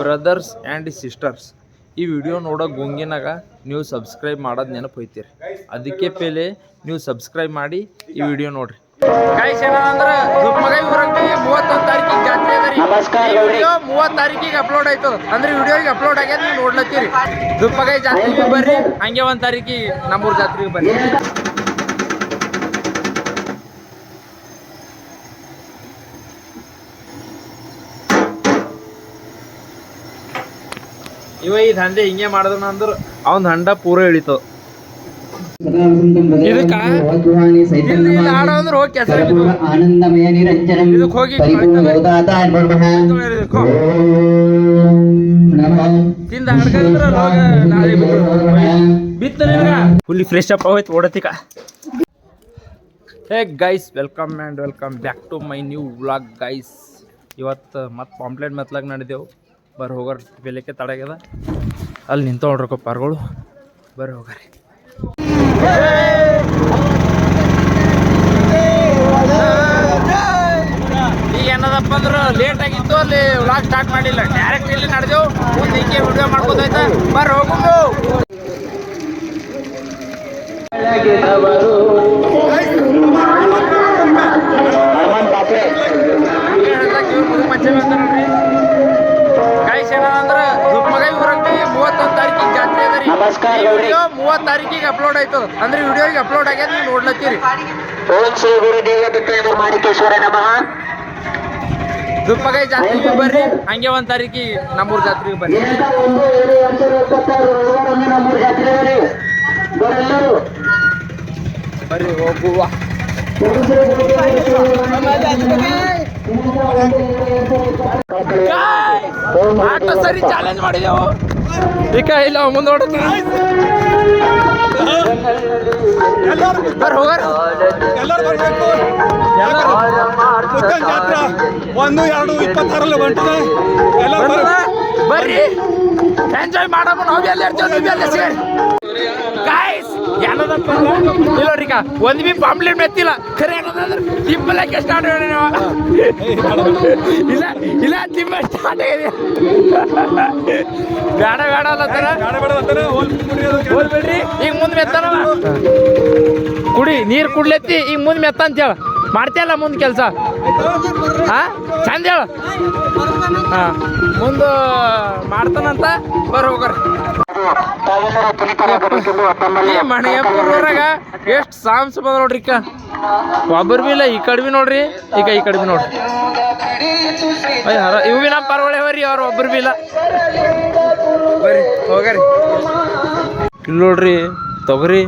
Brothers and sisters ಈ video ನೋಡೋ ಗುಂಗಿನಾಗ ನೀವು ಸಬ್ಸ್ಕ್ರೈಬ್ ಮಾಡೋದು ನೆನಪೈತಿರಿ. ಹೋಯ್ತೀರಿ ಅದಕ್ಕೆ ಪೇಲೆ ನೀವು ಸಬ್ಸ್ಕ್ರೈಬ್ ಮಾಡಿ ಈ ವಿಡಿಯೋ ನೋಡ್ರಿ. ಗಾಯ್ಸ್ ಏನಂದ್ರೆ ದುಪ್ಪಗೈ ಊರಾಗ ಮೂವತ್ತೊಂದು ತಾರೀಕಿಗೆ ಜಾತ್ರೆ ಅದ ರೀ. ಈ ವಿಡಿಯೋ ಮೂವತ್ತು ತಾರೀಕಿಗೆ ಅಪ್ಲೋಡ್ ಆಯ್ತು. ಅಂದ್ರೆ ವಿಡಿಯೋಗೆ ಅಪ್ಲೋಡ್ ಆಗ್ಯದ ನೀವು ನೋಡ್ಲತ್ತೀರಿ. ದುಪ್ಪಗೈ ಜಾತ್ರೆಗೆ ಬರ್ರಿ ಹಂಗೆ ಒಂದ್ ತಾರೀಕಿಗೆ ನಮ್ಮೂರ ಜಾತ್ರೆಗೆ ಬರ್ರಿ ಇವ ಈ ದಂಧೆ ಹಿಂಗೆ ಮಾಡಿದ್ರು ಅಂದ್ರೆ ಅವನ ದಂಡ ಪೂರ ಇಳಿತು ಇದಕ್ಕ? ಇಲ್ಲಿ ಆಡೋ ಅಂದ್ರೆ ಹೋಗಿ ಕೆಸರು ಆನಂದಮಯ ನಿರಂಜನಂ ಇದಕ್ ಹೋಗಿ ತಿಂದ ಹಡ್ಕಂದ್ರ ರೋಗ ನಾಳೆ ಬಿತ್ತ ಫುಲ್ಲಿ ಫ್ರೆಶ್ ಅಪ್ ಆಗೋಯ್ತು ಓಡತಿಕ. Hey guys welcome and welcome back to my new vlog guys ಇವತ್ತು ಮತ್ತೆ ಪಾಂಪ್ಲೆಟ್ ಮೆತ್ಲಾಗ ನಡೆದೆವು ಬರ್ರಿ ಹೋಗೋರ್ ಬೆಲೆಕ್ಕೆ ತಡಗ್ಯದ ಅಲ್ಲಿ ನಿಂತ ನೋಡ್ರಕ್ಕ ಪಾರ್ಗಳು. ಬರ್ರಿ ಹೋಗ್ರಿ. ಈಗ ಏನದಪ್ಪ ಅಂದ್ರೆ ಲೇಟ್ ಆಗಿತ್ತು ಅಲ್ಲಿ ವ್ಲಾಗ್ ಸ್ಟಾರ್ಟ್ ಮಾಡಿಲ್ಲ. ಡೈರೆಕ್ಟ್ ಇಲ್ಲಿ ನಡೆದೆವು. ಮುಂದೆ ಹಿಂಗೆ ವಿಡಿಯೋ ಮಾಡ್ಬೋದಾಯ್ತಾ ಬರ್ರಿ ಹೋಗುದು ನಮಸ್ಕಾರ ವಿಡಿಯೋ ಮೂವತ್ತು ತಾರೀಕಿಗೆ ಅಪ್ಲೋಡ್ ಆಯ್ತು. ಅಂದ್ರೆ ವಿಡಿಯೋಗೆ ಅಪ್ಲೋಡ್ ಆಗ್ಯದ ನೀವು ನೋಡ್ಲತ್ತೀರಿ. ಓಂ ಶ್ರೀ ಗುರು ದತ್ತ ಮಾಣಿಕೇಶ್ವರ ನಮಃ. ದುಪ್ಪಗೈ ಜಾತ್ರೆಗೆ ಬರ್ರಿ. ಹಂಗೆ ಒಂದ್ ತಾರೀಕಿಗೆ ನಮ್ಮೂರ್ ಜಾತ್ರೆಗೆ ಬರ್ರಿ. ಬರ್ರಿ. ಹೋಗುವ. ಆಟ ಸರಿ ಚಾಲೆಂಜ್ ಮಾಡಿದೆವು ಈಗ ಇಲ್ಲ ಮುಂದೆ ಹೋಗಾರ ಎಲ್ಲರೂ ಬರಬೇಕು ಒಂದು ಎರಡು ಇಪ್ಪತ್ತಾರಲ್ಲಿ ಹೊಂಟದೆ ಎಲ್ಲರೂ ಬರ್ರಿ ಎಂಜಾಯ್ ಇರ್ತೀವಿ ನೀವು ಸೇರಿ ಗಾಯ್ಸ್ ಏನದಪ್ಪ ಇಲ್ಲೋರಿಕ ಒಂದ್ ಬಿ ಪಾಂಪ್ಲೆಟ್ ಮೆತ್ತಿಲ್ಲ. ಖರೆ ಏನದಂದ್ರೆ ತಿಂಬಲಕ್ಕೆ ಸ್ಟಾರ್ಟ್ ಇಲ್ಲ ಇಲ್ಲ ತಿಂಬ ಸ್ಟಾರ್ಟ್ ಆಗಿದೆ. ಬೇಡ ಬೇಡ ಅಲ್ಲತ್ತಾರ ಬೇಡ ಬೇಡ ಅಂತಾರೆ? ಹೋಲ್ ಕುಡಿಯೋದು ಹೋಗ್ಬೇಡ್ರಿ ಈಗ ಮುಂದೆ ಮೆತ್ತಾನವ ಕುಡಿ ನೀರು ಕುಡ್ಲೆತ್ತಿ ಈಗ ಮುಂದೆ ಮೆತ್ತ ಅಂತ ಹೇಳ. ಮಾಡ್ತೀಯಲ್ಲ ಮುಂದೆ ಕೆಲಸ. ಹಾ ಚಂದ ಹೇಳ. ಹಾ. ಮುಂದೆ ಮಾಡ್ತಾನಂತ ಬರ್ ಹೋಗ್ರಿ. ತಾವೆಲ್ಲರೂ ಪುನೀತರಾಗಬೇಕೆಂದು ಈ ತಮ್ಮಲ್ಲಿ ಮಣಿಯಪ್ಪೂರಾಗ ಎಷ್ಟು ಸಾಂಗ್ಸ್ ಬಂದ ನೋಡ್ರಿ ಈಗ ಒಬ್ಬರು ಬಿ ಇಲ್ಲ, ಈ ಕಡೆ ಬಿ ನೋಡ್ರಿ, ಈಗ ಈ ಕಡೆ ಬಿ ನೋಡ್ರಿ ಇವು ಬಿ ನಮ್ಮ ಪರವಳೆ ಬರ್ರಿ ಅವ್ರು ಒಬ್ಬರು ಬಿ ಇಲ್ಲ. ಬರ್ರಿ, ಹೋಗ್ರಿ. ಇಲ್ಲಿ ನೋಡ್ರಿ, ತೊಗರಿ.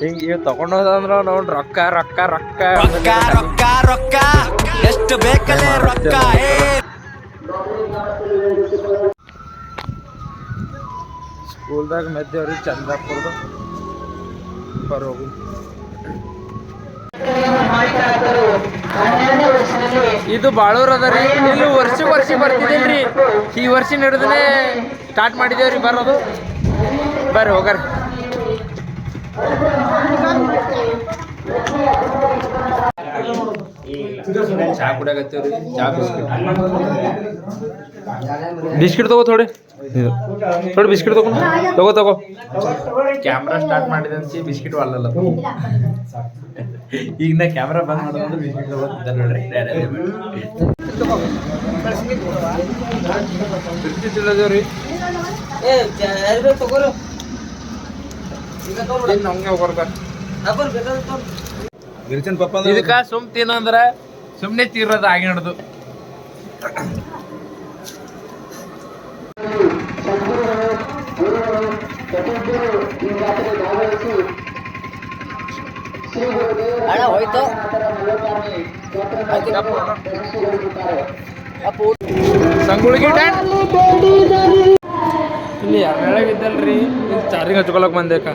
ಹಿಂಗೆ ಇವ್ ತಗೊಂಡೋದಂದ್ರ ನೋಡ್ ರೊಕ್ಕ ರೊಕ್ಕ ರೊಕ್ಕ. ರೊಕ್ಕ ರೊಕ್ಕ ರೊಕ್ಕ. ಎಷ್ಟು ಬೇಕಲ್ಲೇ ರೊಕ್ಕ? ಸ್ಕೂಲ್ದಾಗ ಮೆದ್ದೇವ್ರಿ ಚಂದ್ರಪುರದ ಬರೋಗು ಇದು ಬಾಳೂರ್ ಅದ ರೀ. ಇಲ್ಲಿ ವರ್ಷ ವರ್ಷ ಬರ್ತಿದ್ದೀನಿ ಈ ವರ್ಷ ನಡೆದೇ ಸ್ಟಾರ್ಟ್ ಮಾಡಿದೇವ್ರಿ ಬರೋದು. ಬರ್ರಿ ಹೋಗಾರ ಚಾ ಕುಡಿಯಾಕತ್ತೀವ್ರಿ ಚಾ ಬಿಸ್ಕಿಟ್. ಬಿಸ್ಕಿಟ್ ತಗೋ ಥೋಡೆ. ಥೋಡೆ ಬಿಸ್ಕಿಟ್ ತಗೋ. ತಗೋ ತಗೋ. ಕ್ಯಾಮ್ರಾ ಸ್ಟಾರ್ಟ್ ಮಾಡಿದೆ ಅಂತ ಬಿಸ್ಕಿಟ್ ಅಲ್ಲಲ್ಲ ಈಗ ನಾ ಕ್ಯಾಮ್ರಾ ಬಂದ್ ಮಾಡೋದು ಬಿಸ್ಕಿಟ್ ತಗೋತಿದ್ದೆ ನೋಡ್ರಿ. ತಿಳಿದೇವ್ರಿ ಹೋಗ್ಬಾರ್ದು. ಗಿರಿಜನ್ ಪಪ್ಪ ಇದಕ್ಕ ಸುಮ್ ತಿನ್ನಂದ್ರ ಸುಮ್ನೆ ತೀರೋದು ಆಗಿ ನಡೆದು. ಸಂಗುಳಿಗೆ ಇಲ್ಲಿ ಎರಡಾಗಿದ್ದಲ್ರಿ ಇದು ಚಾರ್ಜಿಂಗ್ ಹಚ್ಕೊಳಕ್ ಬಂದೇಕ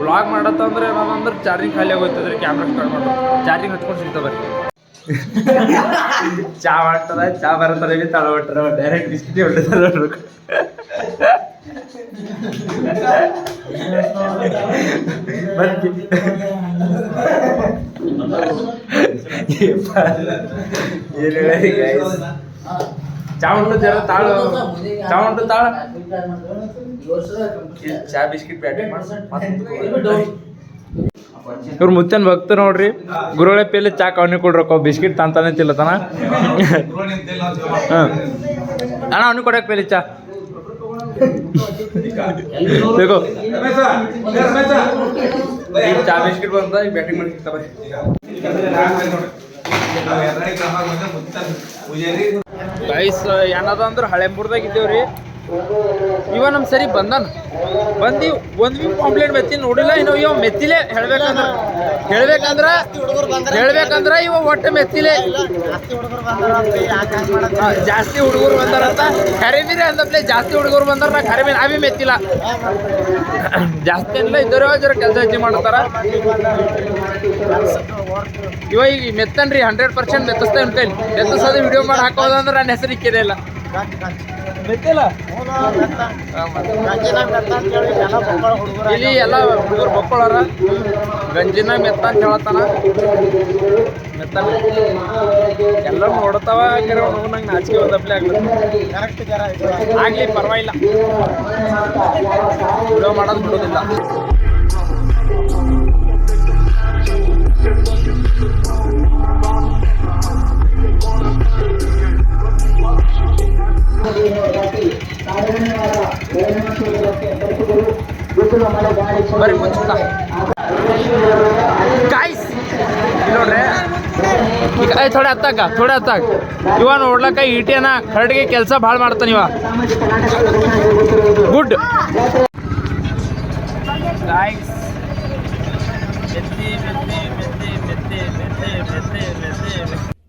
ವ್ಲಾಗ್ ಮಾಡತ್ತಂದ್ರೆ ಏನಂದ್ರೆ ಚಾರ್ಜಿಂಗ್ ಖಾಲಿ ಆಗೋಯ್ತದ್ರಿ ಕ್ಯಾಮ್ರಾ ಸ್ಟಾರ್ಟ್ ಮಾಡಿ ಚಾರ್ಜಿಂಗ್ ಹಚ್ಕೊಂಡು ಸಿಗ್ತಾವ ಬರ್ರಿ ಚಾ ಮಾಡ್ತದ ಚಾ ಬರತ್ತದ ಇಲ್ಲಿ ತಳ ಹೊಟ್ಟರ ಡೈರೆಕ್ಟ್ ಬಿಸ್ಕಿಟ್ ಹೊಟ್ಟದ ನೋಡ್ಬೇಕು ಬರ್ತಿ ಏನು ಹೇಳಿ guys? ಚಾ ಉಂಟು ಜರ ತಾಳು ಚಾ ಉಂಟು ತಾಳ ಚಾ ಬಿಸ್ಕಿಟ್ ಬ್ಯಾಟಿಂಗ್ ಇವ್ರು ಮುತ್ತನ್ ಭಕ್ತ ನೋಡ್ರಿ ಗುರುಳೆ ಪೇಲೆ ಚಾಕ್ ಅವ್ನಿ ಕೊಡ್ರಕ್ಕ ಬಿಸ್ಕಿಟ್ ತಂತಾನೆ ತಿಲ್ಲತಾನ ಹಾ. ಅಣ್ಣ, ಅವನಿಗೆ ಕೊಡಕ್ ಪೇಲೆ ಚಾ? ಚಾ, ಬಿಸ್ಕಿಟ್ ಏನದ ಅಂದ್ರೆ ಹಳೆಂಬುರ್ದಾಗ ಇದ್ದೇವ್ರಿ. ಇವ ನಮ್ ಸರಿ ಬಂದಾನ. ಬಂದಿ ಒಂದ್ ಬಿ ಕಂಪ್ಲೇಂಟ್ ಮೆತ್ತಿ ನೋಡಿಲ್ಲ, ಇನ್ನು ಇವ ಮೆತ್ತಿಲೆ ಹೇಳ್ಬೇಕಂದ್ರ ಹೇಳ್ಬೇಕಂದ್ರ ಹೇಳ್ಬೇಕಂದ್ರ ಇವ ಒಟ್ಟು ಮೆತ್ತಿಲೆ ಜಾಸ್ತಿ ಹುಡುಗರು ಬಂದಾರಂತ. ಕರಿಮೀರಿ ಅಂದಪ್ಲೆ ಜಾಸ್ತಿ ಹುಡುಗರು ಬಂದಾರ, ನಾ ಕರಿಮೀರಿ ನಾವೇ ಮೆತ್ತಿಲ್ಲ ಜಾಸ್ತಿ ಇಲ್ಲ ಇದ್ದವ್ರು ಜರ ಕೆಲಸ ಹೆಚ್ಚಿ ಮಾಡ್ತಾರ. ಇವ ಈಗ ಮೆತ್ತನ್ರಿ ಹಂಡ್ರೆಡ್ ಪರ್ಸೆಂಟ್ ಮೆತ್ತಿಸ್ತೇನೆ ಮೆತ್ತಿಸೋದು ವಿಡಿಯೋ ಮಾಡಿ ಹಾಕೋದಂದ್ರೆ ನನ್ನ ಹೆಸರು ಇಲ್ಲ ಇಲ್ಲಿ ಎಲ್ಲ ಹುಡುಗರು ಬಕ್ಕೊಳಾರ. ಗಂಜಿನ ಮೆತ್ತ ಅಂತ ಹೇಳತ್ತಾನ ಮೆತ್ತ ಎಲ್ಲ ನೋಡ್ತಾವ ಕೆರೆ ನಂಗೆ ನಾಚಿಕೆ ಒಂದಪ್ಲೆ ಆಗ್ಲತ್ತ ಆಗ್ಲಿ ಪರವಾಗಿಲ್ಲ. ವಿಡಿಯೋ ಮಾಡೋದು ಬಿಡೋದಿಲ್ಲ. ಬರ್ರಿ ಗಾಯ್ಸ್ ಇಲ್ಲಿ ನೋಡ್ರಿ. ಥೋಡೆ ಹತ್ತಾಕ ಥೋಡೆ ಹತ್ತಾಕ ಇವ ನೋಡ್ಲಕ್ಕ ಈಟಿಯನ ಕರಡಿಗೆ ಕೆಲಸ ಭಾಳ ಮಾಡ್ತಾನೆ ಇವ. ಗುಡ್ ಮೆತ್ತಿ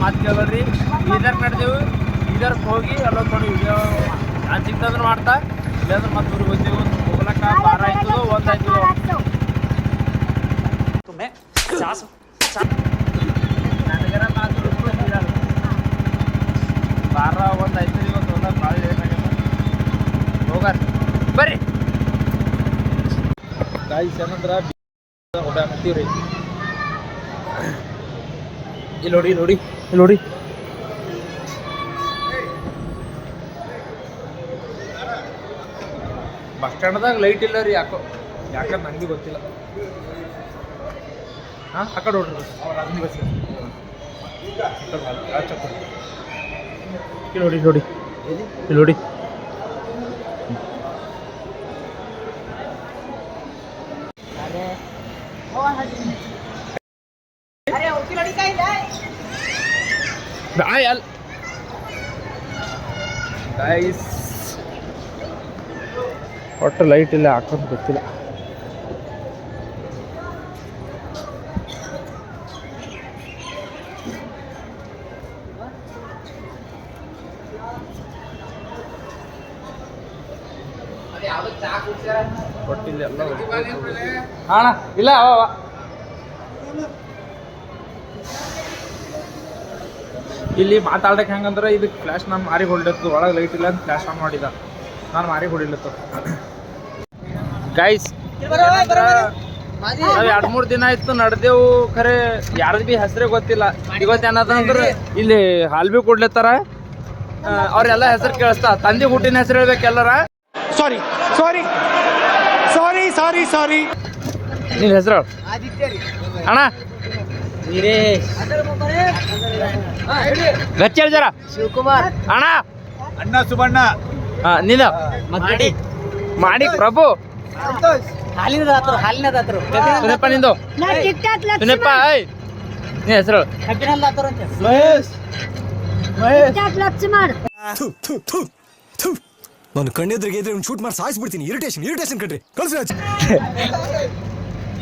ಮಾತು ಕೇಳೋರಿ ಬೀದರ್ ನಡೆದೇವು ಬೀದರ್ಗೆ ಹೋಗಿ ಅಲ್ಲೊಂದು ನೋಡಿ ವಿಡಿಯೋ ನಾನು ಸಿಗ್ತಂದ್ರೆ ಮಾಡ್ತಾ ಇಲ್ಲಾಂದ್ರೆ ಮತ್ತೆ ಊರಿಗೆ ಹೋಗ್ತೀವಿ. ಹೋಗ್ಲಕ್ಕ ಬಾರ ಆಯ್ತು ಒಂದಾಯ್ತು ನನಗರ. ಬಾರ ಒಂದು ಆಯ್ತು ಇವತ್ತು ಭಾಳ ಲೇಟ್ ಆಗ್ಯದ ಹೋಗಾರ. ಬರ್ರಿ. ಕಾಯಿ ಏನಂದ್ರ ಓಡಾಡ್ತೀವ್ರಿ ಇಲ್ಲಿ ನೋಡಿ ನೋಡಿ. ನೋಡಿ. ಬಸ್ ಸ್ಟ್ಯಾಂಡ್ದಾಗ ಲೈಟ್ ಇಲ್ಲ ರೀ ಯಾಕೋ. ಯಾಕಂದ್ರೆ ನಂಗೆ ಗೊತ್ತಿಲ್ಲ. ಹಾಂ, ಆ ಕಡೆ ನೋಡ್ರಿ ಬಸ್ ಅವ್ರು ಅದನ್ನ ಬಸ್ ನೋಡಿ ನೋಡಿ. ಇಲ್ಲಿ ನೋಡಿ. ಬಾಯ್ ಅಲ್ ಗೈಸ್ ಒಟ್ಟು ಲೈಟ್ ಇಲ್ಲ ಹಾಕೋದು ಗೊತ್ತಿಲ್ಲ ಒಟ್ಟಿಲ್ಲ ಎಲ್ಲ ಅಣ್ಣ ಇಲ್ಲ ಇಲ್ಲಿ ಮಾತಾಡಕ್ಕೆ ಹೆಂಗಂದ್ರೆ ಇದು ಫ್ಲ್ಯಾಶ್ ನಾನು ಮಾರಿ ಹೊಡಿಲತ್ತು ಒಳಗೆ ಲೈಟ್ ಇಲ್ಲ ಅಂತ ಫ್ಲ್ಯಾಶ್ ಆನ್ ಮಾಡಿದ. ನಾನು ಮಾರಿ ಹೊಡಿಲತ್ತು. ಗೈಸ್ ನಾವು ಎರಡು ಮೂರು ದಿನ ಆಯ್ತು ನಡ್ದೇವು. ಖರೆ ಯಾರ್ದು ಬಿ ಹೆಸರೇ ಗೊತ್ತಿಲ್ಲ. ಇವತ್ತು ಏನದಂದ್ರೆ ಇಲ್ಲಿ ಹಾಲ್ ಬಿ ಕೊಡ್ಲತ್ತಾರ. ಅವರೆಲ್ಲ ಅವ್ರೆಲ್ಲ ಹೆಸರು ಕೇಳಿಸ್ತಾ. ತಂದೆ ಹುಟ್ಟಿನ ಹೆಸರು ಹೇಳ್ಬೇಕು ಎಲ್ಲರ. ಸಾರಿ ಸಾರಿ ಸಾರಿ ಸಾರಿ ಸಾರಿ ನಿನ್ನ ಹೆಸರು ಅಣ್ಣ ಗಚ್ಚ ಜರ ಶಿವಕುಮಾರ್. ಅಣ್ಣ. ಅಣ್ಣ ಸುಬಣ್ಣ ನಿಂದ ಮಾಡಿ. ಮಾಡಿ ಪ್ರಭು. ಹಾಲಿನ ದಾತರು ಹಾಲಿನ ಸುನಪ್ಪ ನಿಂದು. ಸುನಪ್ಪ ಐ ನಿನ್ನ ಹೆಸರು? ಮಹೇಶ್. ಲಕ್ಷ್ಮಣ್. ನಾನು ಕಣ್ಣೆದ್ರಿಗೆ ಇದ್ರೆ ಶೂಟ್ ಮಾಡಿ ಸಾಯಿಸ್ಬಿಡ್ತೀನಿ. ಇರಿಟೇಷನ್ ಇರಿಟೇಷನ್ ಕಣ್ರಿ. ಕಳ್ಸಿ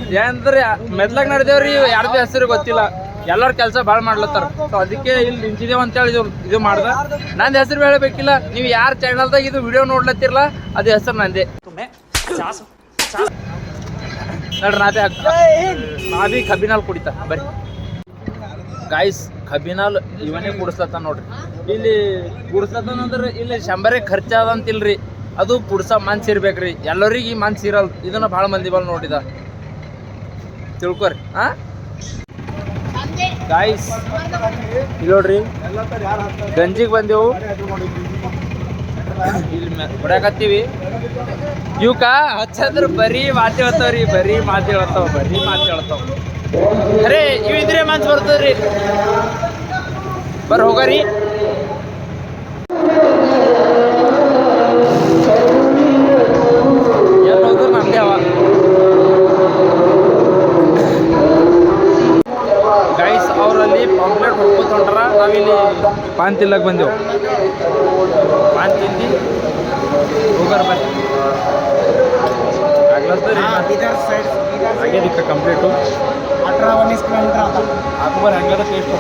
ಏನಂದ್ರೆ, ಮೆದ್ಲಾಗ ನಡೆದೇವ್ರಿ ಯಾರ್ದು ಹೆಸರು ಗೊತ್ತಿಲ್ಲ. ಎಲ್ಲರ ಕೆಲಸ ಭಾಳ ಮಾಡ್ಲತ್ತಾರ. ಸೊ ಅದಕ್ಕೆ ಇಲ್ಲಿ ನಿಂತಿದ್ದೇವೆ ಅಂತೇಳಿ ಇದು ಇದು ಮಾಡ್ದೆ. ನಂದು ಹೆಸರು ಹೇಳಬೇಕಿಲ್ಲ ನೀವು ಯಾರ ಚಾನಲ್ದಾಗ ಇದು ವಿಡಿಯೋ ನೋಡ್ಲತ್ತಿರಲ್ಲ ಅದು ಹೆಸರು ನಂದೆ. ನೋಡ್ರಿ ನಾದೆ ಬಿ ಹಾಕ್- ನಾ ಬಿ ಕಬ್ಬಿನಲ್ಲಿ ಕುಡಿತ, ಬರ್ರಿ. ಗಾಯ್ಸ್ ಕಬ್ಬಿನಾಲ್ ಇವನೇ ಕುಡಿಸ್ಲತ್ತ ನೋಡ್ರಿ. ಇಲ್ಲಿ ಕುಡಿಸ್ಲತ್ತಾನ ಅಂದ್ರೆ ಇಲ್ಲಿ ಶಂಬರೇ ಖರ್ಚಾದಂತಿಲ್ರಿ ಅದು ಕುಡ್ಸ ಮನ್ಸು ಇರ್ಬೇಕ್ರಿ. ಎಲ್ಲರಿಗೆ ಮನ್ಸ್ ಇರಲ್ ಇದನ್ನ ಭಾಳ ಮಂದಿ ಬಲ್ ನೋಡಿದ. ತಿಳ್ಕೊರಿ. ಹಾ ಗಾಯ್ಸ್ ಇಲ್ಲಿ ನೋಡ್ರಿ. ಗಂಜಿಗೆ ಬಂದೆವು. ಇಲ್ಲಿ ಹೊಡ್ಯಾಕತ್ತೀವಿ. ಇವಕ್ಕ ಹಚ್ಚಂದ್ರೆ ಬರೀ ಮಾತು ಹೇಳ್ತಾವ್ರಿ ಬರೀ ಮಾತು ಹೇಳ್ತಾವ ಬರೀ ಮಾತು ಹೇಳ್ತಾವ. ಅರೇ ಇವ್ ಇದ್ರೆ ಮನ್ಸ್ ಬರ್ತದ್ರಿ. ಬರ್ ಹೋಗರಿ. पान तिलक बन जाओ पान तीन दिन? उगर बन अगला तो इधर साइड आगे दिखा कंप्लीट हो. अठारह उन्नीस किलोमीटर आता. आपको अगला तो टेस्ट हो.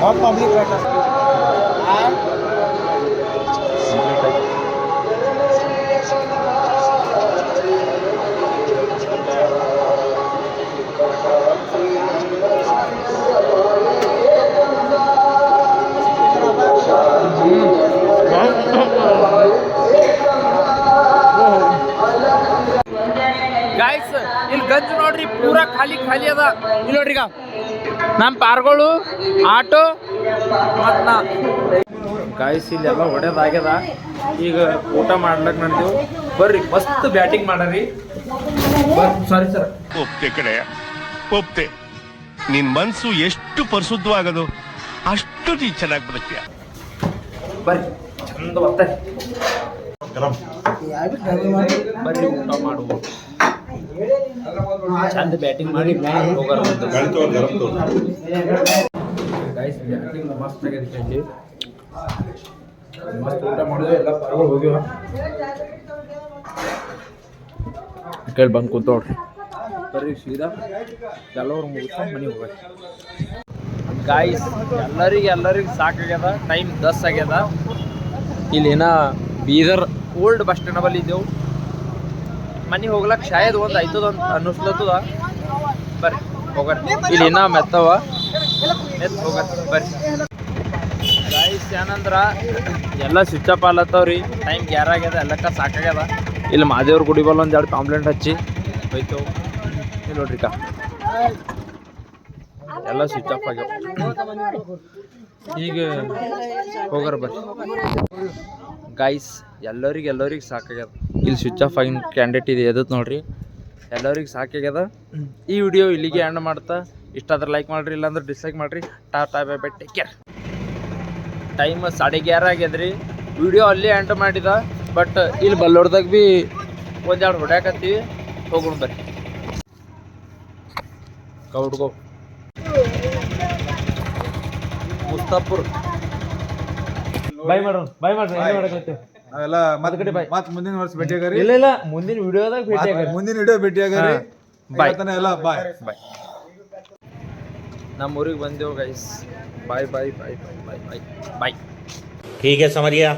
बहुत पब्लिक रहता है ನಮ್ಮ ಪಾರ್ಗಳು ಆಟೋ ಮತ್ತು ನಾ. ಗಾಯ್ಸ್ ಇಲ್ಲೆಲ್ಲ ಹೊಡೆದಾಗ್ಯದ. ಈಗ ಊಟ ಮಾಡ್ಲಕ್ ನಂದು ಬರ್ರಿ ಮಸ್ತ್ ಬ್ಯಾಟಿಂಗ್ ಮಾಡರಿ. ಸಾರಿ ಸರ್ ಒಪ್ತೆ ಕಡೆ ಒಪ್ತೆ. ನಿನ್ ಮನ್ಸು ಎಷ್ಟು ಪರಿಶುದ್ಧವಾಗದು ಅಷ್ಟು ನೀ ಚೆನ್ನಾಗಿ ಬದುಕ್ತೀಯ. ಬರ್ರಿ ಚಂದ ಬರ್ತಾರೆ ಬರ್ರಿ ಊಟ ಮಾಡುವ. ಚಂದ ಬ್ಯಾಟಿಂಗ್ ಮಾಡಿ ಹೋಗಾರ ಮಸ್ತ್ ಇಲ್ಲಿ. ಮಸ್ತ್ ಊಟ ಮಾಡಿದ್ವಿ ಎಲ್ಲ ಪರಗಳು ಕೇಳಿ ಬಂದು ಕುಂತೋಡ್ರಿ ಬರ್ರಿ ಸೀದಾ. ಎಲ್ಲರೂ ಮುಗಿಸ್ಕೊಂಡು ಮನೆಗೆ ಹೋಗ್ರಿ ಗಾಯ್ಸ್ ಎಲ್ಲರಿಗೆ ಎಲ್ಲರಿಗೆ ಸಾಕಾಗ್ಯದ. ಟೈಮ್ ದಸ್ ಆಗ್ಯದ. ಇಲ್ಲೇನ ಬೀದರ್ ಓಲ್ಡ್ ಬಸ್ ಸ್ಟ್ಯಾಂಡ್ ಬಲ್ಲಿ ಇದ್ದೆವು. ಮನೆಗೆ ಹೋಗ್ಲಕ್ ಶಾಯದ್ ಒಂದ್ ಆಯ್ತದ ಅಂತ ಅನ್ನಿಸ್ಲತ್ತದ? ಬರ್ರಿ ಹೋಗರ್ ಇಲ್ಲಿ ಇನ್ನ ಮೆತ್ತವ. ಮೆತ್ ಹೋಗರ್ ಬರ್ರಿ. ಗೈಸ್ ಏನಂದ್ರ, ಎಲ್ಲ ಸ್ವಿಚ್ ಅಪ್ ಆಲತ್ತವ್ರಿ ಟೈಮ್ ಗ್ಯಾರ ಆಗ್ಯದ, ಎಲ್ಲಕ್ಕ ಸಾಕಾಗ್ಯದ. ಇಲ್ಲಿ ಮಾದೇವ್ರ ಗುಡಿ ಬಲ್ಲ ಒಂದ್ ಎರಡು ಕಾಂಪ್ಲೇಂಟ್ ಹಚ್ಚಿ ಹೋಯ್ತು. ಇಲ್ಲಿ ನೋಡ್ರಿ ಕಾ ಎಲ್ಲ ಸ್ವಿಚ್ ಆಫ್ ಆಗ್ಯಾವ. ಈಗ ಹೋಗರ್ ಬರ್ರಿ. ಗೈಸ್ ಎಲ್ಲರಿಗೆ ಎಲ್ಲರಿಗೆ ಸಾಕಾಗ್ಯದ. ಇಲ್ಲಿ ಸ್ವಿಚ್ ಆಫ್ ಆಗಿನ ಕ್ಯಾಂಡಿಡೇಟ್ ಇದೆ ಎದತ್ ನೋಡ್ರಿ. ಎಲ್ಲರಿಗೆ ಸಾಕಾಗ್ಯದ. ಈ ವಿಡಿಯೋ ಇಲ್ಲಿಗೆ ಎಂಡ್ ಮಾಡ್ತಾ ಇಷ್ಟ ಆದ್ರೆ ಲೈಕ್ ಮಾಡ್ರಿ ಇಲ್ಲಾಂದ್ರೆ ಡಿಸ್ಲೈಕ್ ಮಾಡ್ರಿ. Ta bye bye take care time ಸಾಡೆ ಗ್ಯಾರ ಆಗ್ಯದ್ರಿ. ವಿಡಿಯೋ ಅಲ್ಲಿ ಎಂಡ್ ಮಾಡಿದ ಬಟ್ ಇಲ್ಲಿ ಬಲ್ಲೋಡ್ದಾಗ ಭೀ ಒಂದೆರಡು ಹೊಡ್ಯಾಕತ್ತೀವಿ. ಹೋಗೋಣ ಬರ್ರಿ. ಕೌಡ್ಗೋ ಮುಸ್ತಾಪುರ್. ಬೈ ಮಾಡೋಣ ಬೈ ಮಾಡ್ರಿ ನಾವೆಲ್ಲ ಕಡೆ bye. ಮತ್ ಮುಂದಿನ ವರ್ಷ ಭೇಟಿಯಾಗರಿ ಇಲ್ಲ ಇಲ್ಲ ಮುಂದಿನ ವಿಡಿಯೋದಾಗ ಭೇಟಿ ಆಗೋಣ. ಮುಂದಿನ ವಿಡಿಯೋ ಭೇಟಿಯಾಗರಿ ಹಾ. Bye. ಇವತ್ತನ ಎಲ್ಲ ಬಾಯ್ ಬಾಯ್ ನಮ್ಮ ಊರಿಗೆ ಬಂದೆವು ಗೈಸ್ ಬಾಯ್ ಬಾಯ್ ಬಾಯ್ ಬಾಯ್ ಬಾಯ್ ಬಾಯ್ ಬಾಯ್ ठीक है समझ गया